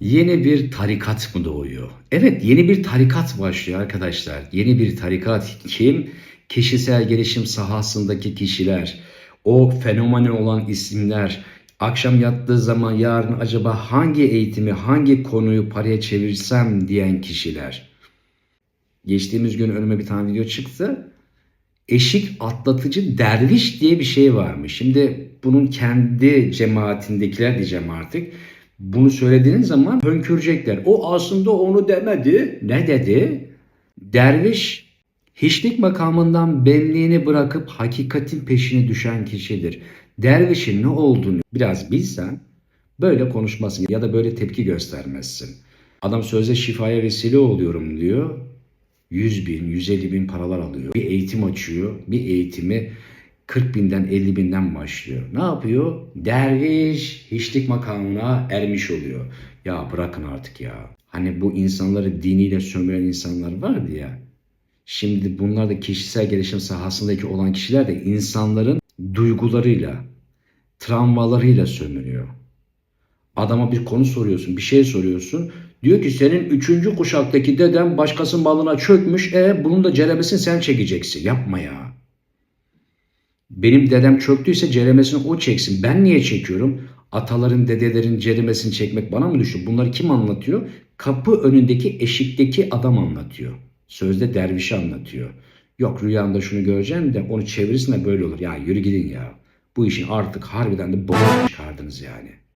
Yeni bir tarikat mı doğuyor? Evet yeni bir tarikat başlıyor arkadaşlar. Yeni bir tarikat kim? Kişisel gelişim sahasındaki kişiler, o fenomen olan isimler, akşam yattığı zaman yarın acaba hangi eğitimi, hangi konuyu paraya çevirsem diyen kişiler. Geçtiğimiz gün önüme bir tane video çıktı. Eşik atlatıcı derviş diye bir şey varmış. Şimdi bunun kendi cemaatindekiler diyeceğim artık. Bunu söylediğiniz zaman hönkürecekler. O aslında onu demedi. Ne dedi? Derviş hiçlik makamından benliğini bırakıp hakikatin peşine düşen kişidir. Dervişin ne olduğunu biraz bilsen böyle konuşmasın ya da böyle tepki göstermezsin. Adam sözde şifaya vesile oluyorum diyor. 100 bin, 150 bin paralar alıyor. Bir eğitim açıyor. Bir eğitimi 40 binden 50 binden başlıyor. Ne yapıyor? Derviş hiçlik makamına ermiş oluyor. Ya bırakın artık ya. Hani bu insanları diniyle sömüren insanlar vardı ya. Şimdi bunlar da kişisel gelişim sahasındaki olan kişiler de insanların duygularıyla, travmalarıyla sömürüyor. Adama bir konu soruyorsun, bir şey soruyorsun. Diyor ki senin üçüncü kuşaktaki deden başkasının malına çökmüş. E bunun da ceremesini sen çekeceksin. Yapma ya. Benim dedem çöktüyse ceremesini o çeksin. Ben niye çekiyorum? Ataların, dedelerin ceremesini çekmek bana mı düşüyor? Bunları kim anlatıyor? Kapı önündeki eşikteki adam anlatıyor. Sözde dervişi anlatıyor. Yok rüyanda şunu göreceğim de onu çevirirsin de böyle olur. Ya yürü gidin ya. Bu işin artık harbiden de boğaz çıkardınız yani.